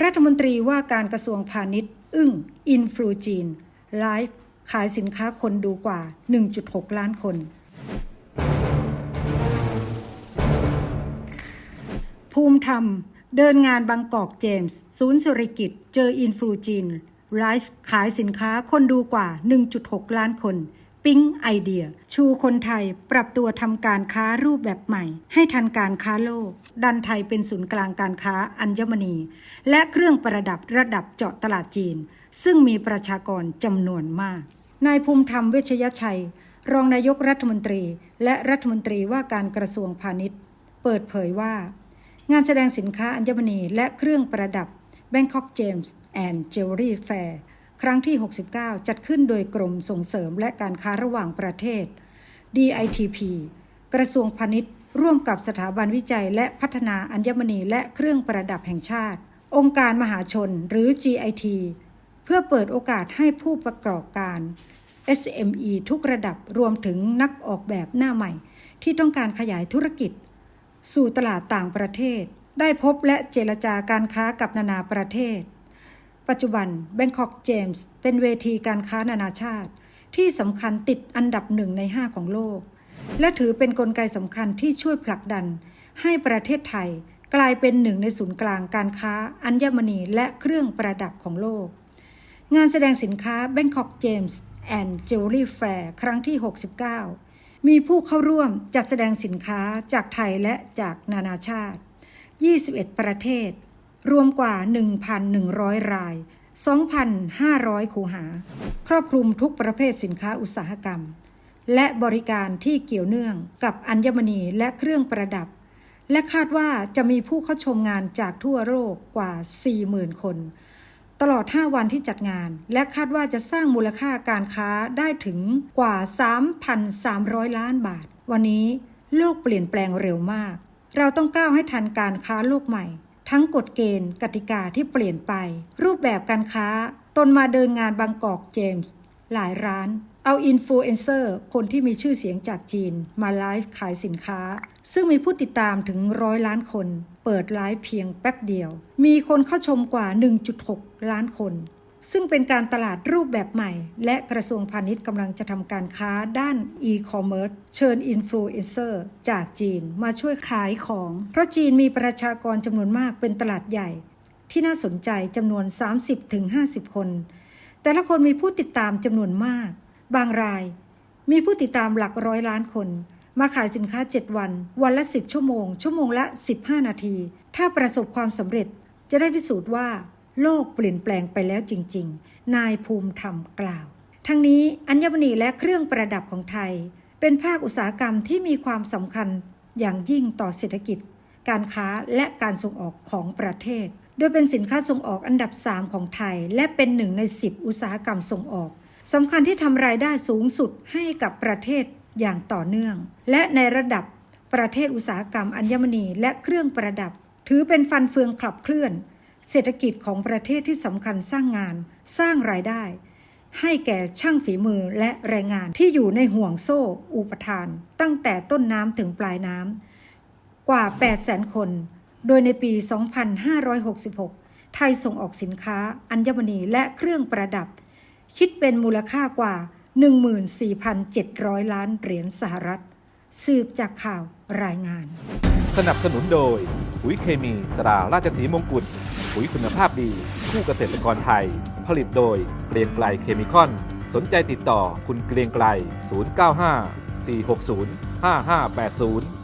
รัฐมนตรีว่าการกระทรวงพาณิชย์ อึ้งอินฟลูจีน ไลฟ์ขายสินค้าคนดูกว่า 1.6 ล้านคน ภูมิธรรม เดินงานบางกอกเจมส์ ศูนย์เศรษฐกิจเจออินฟลูจีน ไลฟ์ขายสินค้าคนดูกว่า 1.6 ล้านคน ปิ๊งไอเดีย ชูคนไทยปรับตัวทำการค้ารูปแบบใหม่ ให้ทันการค้าโลก ดันไทยเป็นศูนย์กลางการค้าอัญมณี และเครื่องประดับระดับเจาะตลาดจีน ซึ่งมีประชากรจำนวนมาก นายภูมิธรรมเวชยชัย รองนายกรัฐมนตรี และรัฐมนตรีว่าการกระทรวงพาณิชย์ เปิดเผยว่า งานแสดงสินค้าอัญมณีและเครื่องประดับ Bangkok James and Jewelry Fair ครั้งที่ 69 จัดขึ้นโดยกรมส่งเสริมและการค้าระหว่างประเทศ DITP กระทรวงพาณิชย์ ร่วมกับสถาบันวิจัยและพัฒนาอัญมณีและเครื่องประดับแห่งชาติ องค์การมหาชนหรือ GIT เพื่อเปิดโอกาสให้ผู้ประกอบการ SME ทุกระดับรวมถึงนักออกแบบหน้าใหม่ ที่ต้องการขยายธุรกิจ สู่ตลาดต่างประเทศ ได้พบและเจรจาการค้ากับนานาประเทศ ปัจจุบัน Bangkok James เป็นเวทีการค้านานาชาติ ที่สำคัญติดอันดับหนึ่งใน 5 ของโลก และถือเป็นนกลไกสำคัญที่ช่วยผลักดัน ให้ประเทศไทยกลายเป็นหนึ่งในศูนย์กลางการค้าอัญมณีและเครื่องประดับของโลก งานแสดงสินค้า Bangkok James and Jewelry Fair ครั้งที่ 69 มีผู้เข้าร่วมจัดแสดงสินค้าจากไทยและจากนานาชาติ 21 ประเทศ รวมกว่า 1,100 ราย 2,500 คูหา ครอบคลุมทุกประเภทสินค้าอุตสาหกรรม และบริการที่เกี่ยวเนื่องกับอัญมณีและเครื่องประดับ และคาดว่าจะมีผู้เข้าชมงานจากทั่วโลกกว่า 40,000 คน ตลอด 5 วันที่จัดงาน และคาดว่าจะสร้างมูลค่าการค้าได้ถึงกว่า 3,300 ล้านบาท วันนี้โลกเปลี่ยนแปลงเร็วมาก เราต้องก้าวให้ทันการค้าโลกใหม่ ทั้งกฎเกณฑ์กติกาที่เปลี่ยนไป รูปแบบการค้า ตนมาเดินงานบางกอกเจมส์หลายร้านเอาอินฟลูเอนเซอร์คนที่มีชื่อเสียงจากจีนมาไลฟ์ขายสินค้า ซึ่งมีผู้ติดตามถึงร้อยล้านคน เปิดไลฟ์เพียงแป๊บเดียว มีคนเข้าชมกว่า 1.6 ล้านคน ซึ่งเป็นการตลาดรูปแบบใหม่ และกระทรวงพาณิชย์กำลังจะทำการค้าด้านอีคอมเมิร์ซเชิญอินฟลูเอนเซอร์จากจีนมาช่วยขายของ เพราะจีนมีประชากรจำนวนมากเป็นตลาดใหญ่ ที่น่าสนใจจำนวน 30-50 คน แต่ละคนมีผู้ติดตามจำนวนมาก บางราย มีผู้ติดตามหลักร้อยล้านคน มาขายสินค้า 7 วัน วันละ 10 ชั่วโมง ชั่วโมงละ 15 นาที ถ้าประสบความสำเร็จจะได้พิสูจน์ว่า โลกเปลี่ยนแปลงไปแล้วจริง ๆ นายภูมิธรรมกล่าว ทั้งนี้อัญมณีและเครื่องประดับของไทย เป็นภาคอุตสาหกรรมที่มีความสำคัญอย่างยิ่งต่อเศรษฐกิจ การค้าและการส่งออกของประเทศ โดยเป็นสินค้าส่งออกอันดับ 3 ของไทย และเป็นหนึ่งใน 10 อุตสาหกรรมส่งออกสำคัญที่ทำรายได้สูงสุดให้กับประเทศอย่างต่อเนื่อง และในระดับประเทศอุตสาหกรรมอัญมณีและเครื่องประดับ ถือเป็นฟันเฟืองขับเคลื่อน เศรษฐกิจของประเทศที่สำคัญสร้างงาน สร้างรายได้ ให้แก่ช่างฝีมือและแรงงานที่อยู่ในห่วงโซ่ อุปทาน ตั้งแต่ต้นน้ำถึงปลายน้ำกว่า 800,000 คน โดยในปี 2566 ไทยส่งออกสินค้า อัญมณีและเครื่องประดับ คิดเป็นมูลค่ากว่า 14,700 ล้านเหรียญสหรัฐ สืบจากข่าวรายงาน สนับสนุนโดยปุ๋ยเคมีตราราชสีมงกุฎปุ๋ยคุณภาพดี คู่เกษตรกรไทย ผลิตโดยเกรียงไกลเคมีคอน สนใจติดต่อคุณเกรียงไกล 095 460 5580